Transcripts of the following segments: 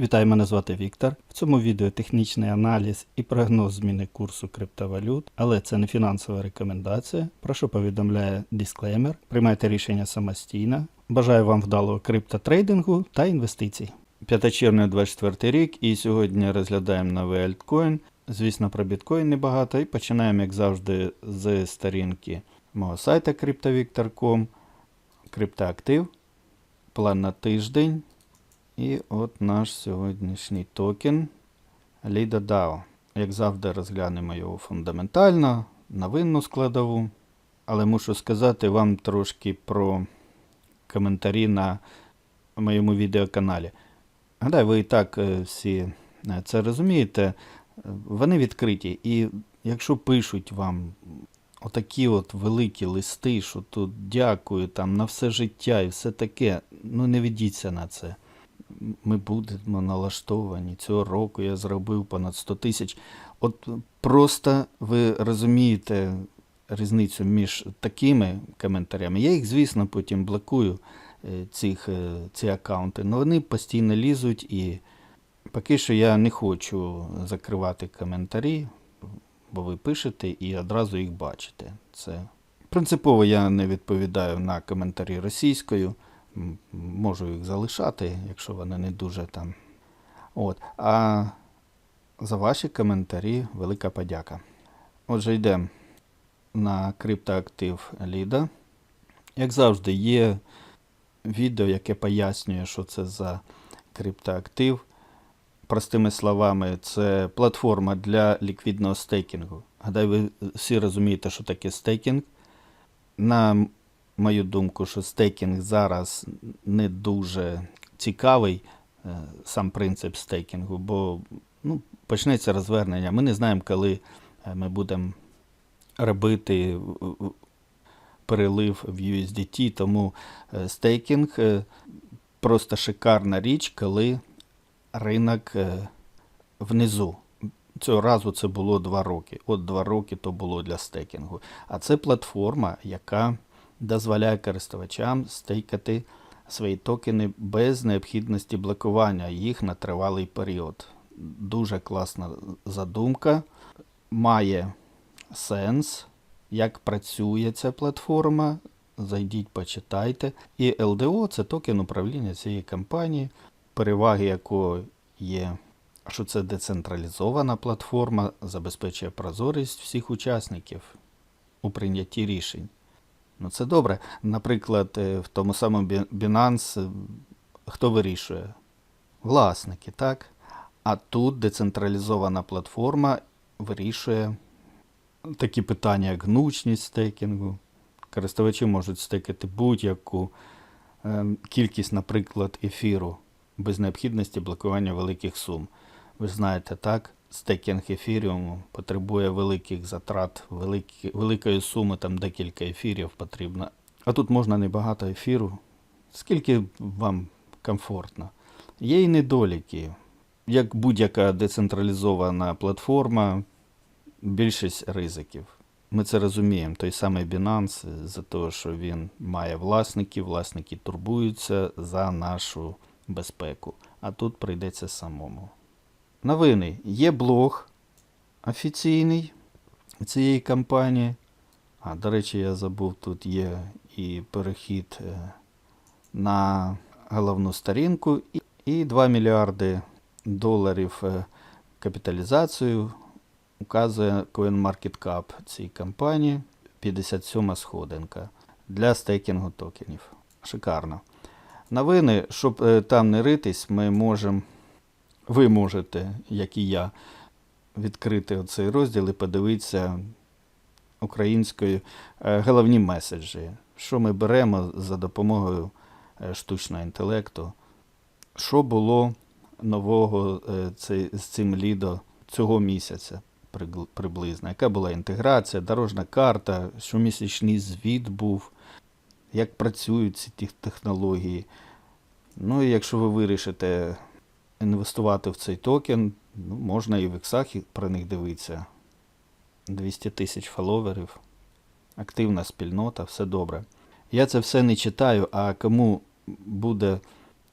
Вітаю, мене звати Віктор. В цьому відео технічний аналіз і прогноз зміни курсу криптовалют, але це не фінансова рекомендація. Про що повідомляє дисклеймер. Приймайте рішення самостійно. Бажаю вам вдалого криптотрейдингу та інвестицій. 5 червня 24 рік, і сьогодні розглядаємо новий альткоін. Звісно, про біткоін небагато. І починаємо, як завжди, з сторінки мого сайта cryptovictor.com. Криптоактив. План на тиждень. І от наш сьогоднішній токен Lida DAO. Як завжди, розглянемо його фундаментально, новинну складову. Але мушу сказати вам трошки про коментарі на моєму відеоканалі. Гадаю, ви і так е, всі е, це розумієте. Е, Вони відкриті. І якщо пишуть вам отакі от великі листи, що тут дякую там на все життя і все таке, ну не ведіться на це ми будемо налаштовані. Цього року я зробив понад 100 тисяч. От просто ви розумієте різницю між такими коментарями. Я їх, звісно, потім блокую, е, цих, е, ці аккаунти, але вони постійно лізуть і поки що я не хочу закривати коментарі, бо ви пишете і одразу їх бачите. Це принципово я не відповідаю на коментарі російською. Можу їх залишати, якщо вони не дуже там. От. А за ваші коментарі велика подяка. Отже, йдемо на криптоактив Ліда. Як завжди, є відео, яке пояснює, що це за криптоактив. Простими словами, це платформа для ліквідного стейкінгу. Гадаю, ви всі розумієте, що таке стейкінг. На мою думку, що стейкінг зараз не дуже цікавий, е, сам принцип стейкінгу, бо ну, почнеться розвернення. Ми не знаємо, коли е, ми будемо робити перелив в USDT, тому е, стейкінг просто шикарна річ, коли ринок внизу. Цього разу це було два роки. От два роки то було для стейкінгу. А це платформа, яка дозволяє користувачам стейкати свої токени без необхідності блокування їх на тривалий період. Дуже класна задумка. Має сенс, як працює ця платформа. Зайдіть, почитайте. І LDO це токен управління цієї компанії, переваги якої є, що це децентралізована платформа, забезпечує прозорість всіх учасників у прийнятті рішень. Ну, це добре. Наприклад, е, в тому самому Binance е, хто вирішує? Власники, так? А тут децентралізована платформа вирішує такі питання, як гнучність стейкінгу. Користувачі можуть стейкати будь-яку е, кількість, наприклад, ефіру без необхідності блокування великих сум. Ви знаєте, так? Стейкінг ефіріуму потребує великих затрат, великі, великої суми, там декілька ефірів потрібно. А тут можна небагато ефіру, скільки вам комфортно. Є і недоліки. Як будь-яка децентралізована платформа, більшість ризиків. Ми це розуміємо. Той самий Binance, за те, що він має власників, власники турбуються за нашу безпеку. А тут прийдеться самому. Новини. Є блог офіційний цієї компанії. А, до речі, я забув, тут є і перехід е, на головну сторінку, і, і 2 мільярди доларів е, капіталізацію указує CoinMarketCap цій компанії. 57 сходинка для стейкінгу токенів. Шикарно. Новини, щоб е, там не ритись, ми можемо ви можете, як і я, відкрити оцей розділ і подивитися українською е, головні меседжі, що ми беремо за допомогою е, штучного інтелекту, що було нового е, з цим лідо цього місяця приблизно, яка була інтеграція, дорожна карта, щомісячний звіт був, як працюють ці технології. Ну і якщо ви вирішите інвестувати в цей токен, ну, можна і в іксах про них дивитися. 200 тисяч фоловерів, активна спільнота, все добре. Я це все не читаю, а кому буде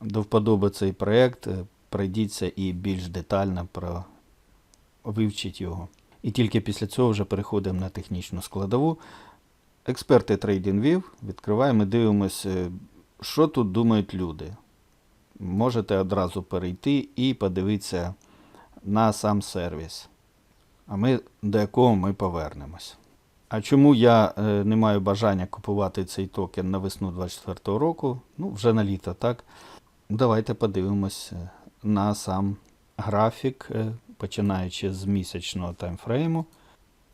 до вподоби цей проєкт, е, пройдіться і більш детально про вивчіть його. І тільки після цього вже переходимо на технічну складову. Експерти TradingView відкриваємо і дивимося, що тут думають люди. Можете одразу перейти і подивитися на сам сервіс. А ми до якого ми повернемось. А чому я е, не маю бажання купувати цей токен на весну 2024 року? Ну, вже на літо, так? Давайте подивимось е, на сам графік, е, починаючи з місячного таймфрейму.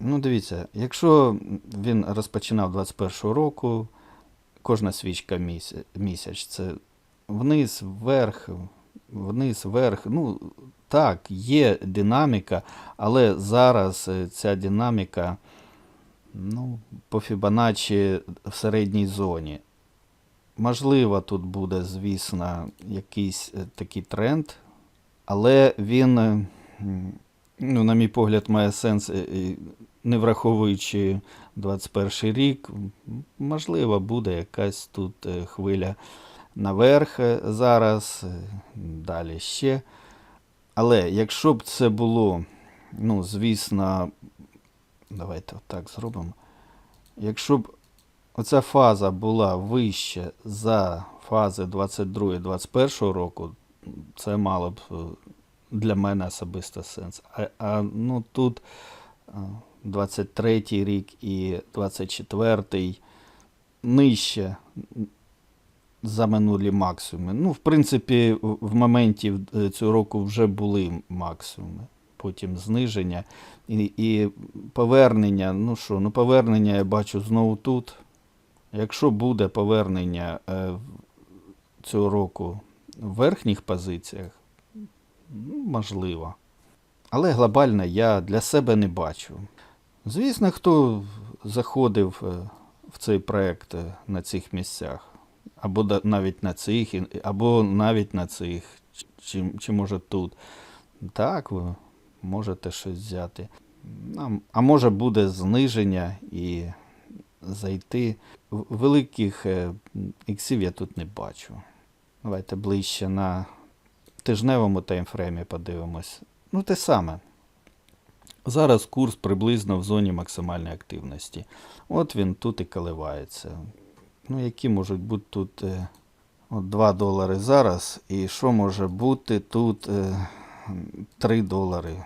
Ну, дивіться, якщо він розпочинав 21 року, кожна свічка місяць це вниз, вверх, вниз, вверх. Ну, так, є динаміка, але зараз е, ця динаміка ну, по Фібоначчі в середній зоні. Можливо, тут буде, звісно, якийсь е, такий тренд, але він, е, ну, на мій погляд, має сенс, не враховуючи 21 рік, можливо, буде якась тут хвиля наверх е, зараз, е, далі ще. Але якщо б це було, ну, звісно, давайте отак зробимо. Якщо б оця фаза була вища за фази 22-21 року, це мало б е, для мене особисто сенс. А, а ну тут е, 23 рік і 24 нижче за минулі максимуми. Ну, в принципі, в моменті е, цього року вже були максимуми, потім зниження і, і повернення. Ну що, ну повернення я бачу знову тут. Якщо буде повернення е, цього року в верхніх позиціях, ну, можливо. Але глобально я для себе не бачу. Звісно, хто заходив е, в цей проект е, на цих місцях, або навіть на цих, або навіть на цих, чи, чи може тут. Так, ви можете щось взяти. А, може буде зниження і зайти. Великих е, іксів я тут не бачу. Давайте ближче на тижневому таймфреймі подивимось. Ну, те саме. Зараз курс приблизно в зоні максимальної активності. От він тут і коливається. Ну, які можуть бути тут е, от 2 долари зараз, і що може бути тут е, 3 долари.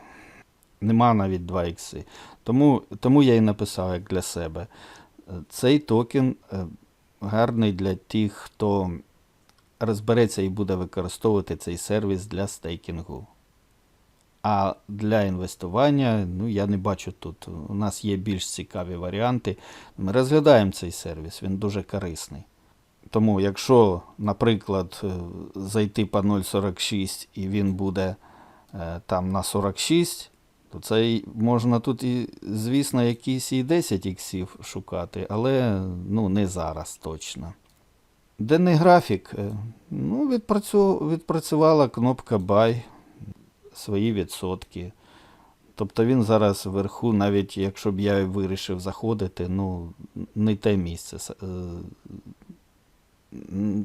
Нема навіть 2 ікси. Тому, тому я і написав як для себе. Е, Цей токен е, гарний для тих, хто розбереться і буде використовувати цей сервіс для стейкінгу. А для інвестування, ну я не бачу тут. У нас є більш цікаві варіанти. Ми розглядаємо цей сервіс, він дуже корисний. Тому, якщо, наприклад, е, зайти по 0,46 і він буде е, там на 46, то це можна тут і, звісно, якісь і 10 іксів шукати, але ну, не зараз точно. Денний графік. е, Ну, відпрацю... відпрацювала кнопка Buy свої відсотки. Тобто він зараз вверху, навіть якщо б я вирішив заходити, ну, не те місце. Е,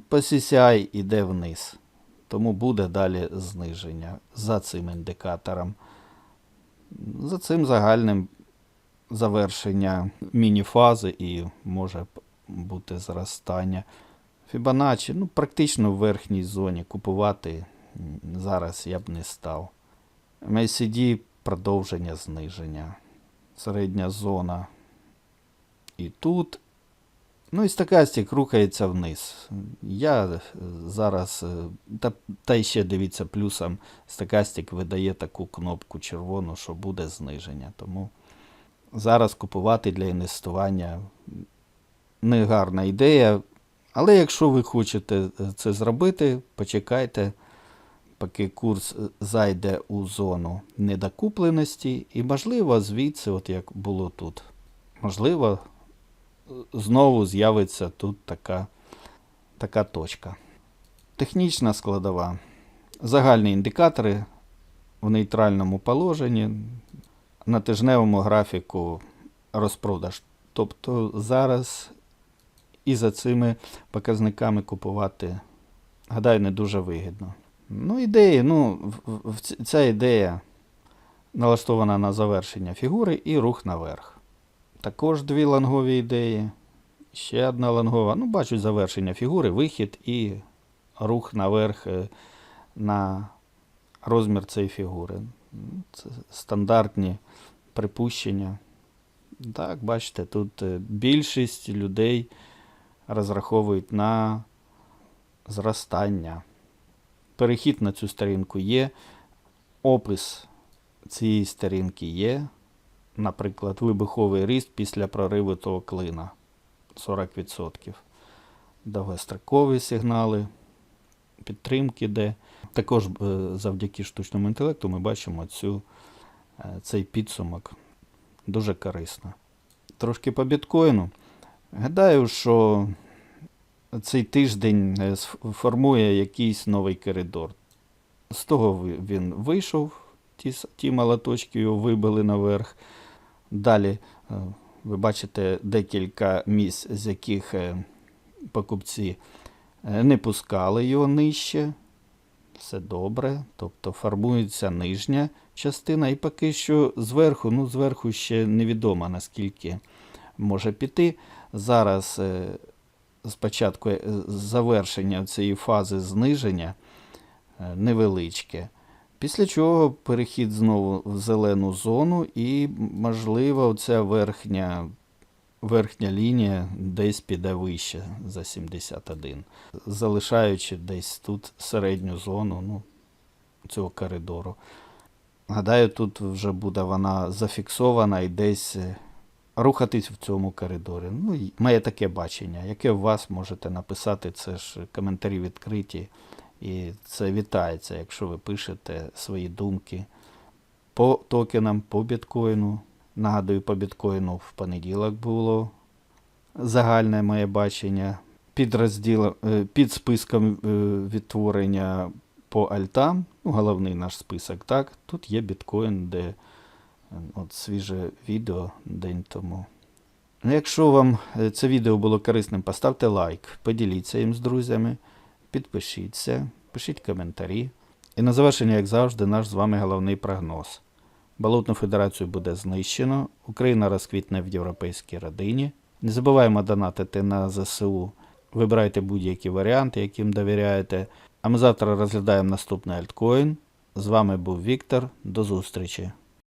По CCI йде вниз. Тому буде далі зниження за цим індикатором. За цим загальним завершення міні-фази і може бути зростання. Фібоначчі, ну, практично в верхній зоні купувати зараз я б не став. MACD продовження зниження. Середня зона. І тут. Ну і стокастик рухається вниз. Я е, зараз. е, Та, та ще дивіться, плюсом стокастик видає таку кнопку червону, що буде зниження. Тому зараз купувати для інвестування не гарна ідея. Але якщо ви хочете е, це зробити, почекайте поки курс е, зайде у зону недокупленості, і, можливо, звідси, от як було тут, можливо, е, знову з'явиться тут така, така точка. Технічна складова. Загальні індикатори в нейтральному положенні, на тижневому графіку розпродаж. Тобто зараз і за цими показниками купувати, гадаю, не дуже вигідно. Ну, ідеї, ну, ця ідея налаштована на завершення фігури і рух наверх. Також дві лангові ідеї. Ще одна лангова. Ну, бачу завершення фігури, вихід і рух наверх е, на розмір цієї фігури. Це стандартні припущення. Так, бачите, тут е, більшість людей розраховують на зростання. Перехід на цю сторінку є. Опис цієї сторінки є. Наприклад, вибуховий ріст після прориву того клина 40%. Довгострокові сигнали, підтримки де. Також е, завдяки штучному інтелекту ми бачимо цю, е, цей підсумок. Дуже корисно. Трошки по біткоїну. Гадаю, що цей тиждень е, формує якийсь новий коридор. З того він вийшов, ті, ті молоточки його вибили наверх. Далі е, ви бачите декілька місць, з яких е, покупці не пускали його нижче. Все добре. Тобто формується нижня частина, і поки що зверху, ну зверху ще невідомо наскільки може піти. Зараз спочатку е, завершення цієї фази зниження е, невеличке. Після чого перехід знову в зелену зону, і, можливо, ця верхня, верхня лінія десь піде вище за 71, залишаючи десь тут середню зону ну, цього коридору. Гадаю, тут вже буде вона зафіксована і десь е, рухатись в цьому коридорі. Ну, має таке бачення. Яке у вас можете написати, це ж коментарі відкриті. І це вітається, якщо ви пишете свої думки по токенам, по біткоїну. Нагадую, по біткоїну в понеділок було загальне моє бачення. Під, розділом, е, під списком е, відтворення по альтам, ну, головний наш список, так, тут є біткоін, де от свіже відео день тому. Ну, Якщо вам е, це відео було корисним, поставте лайк, поділіться їм з друзями, підпишіться, пишіть коментарі. І на завершення, як завжди, наш з вами головний прогноз. Балотну федерацію буде знищено, Україна розквітне в європейській родині. Не забуваємо донатити на ЗСУ. Вибирайте будь-які варіанти, яким довіряєте. А ми завтра розглядаємо наступний альткоін. З вами був Віктор. До зустрічі!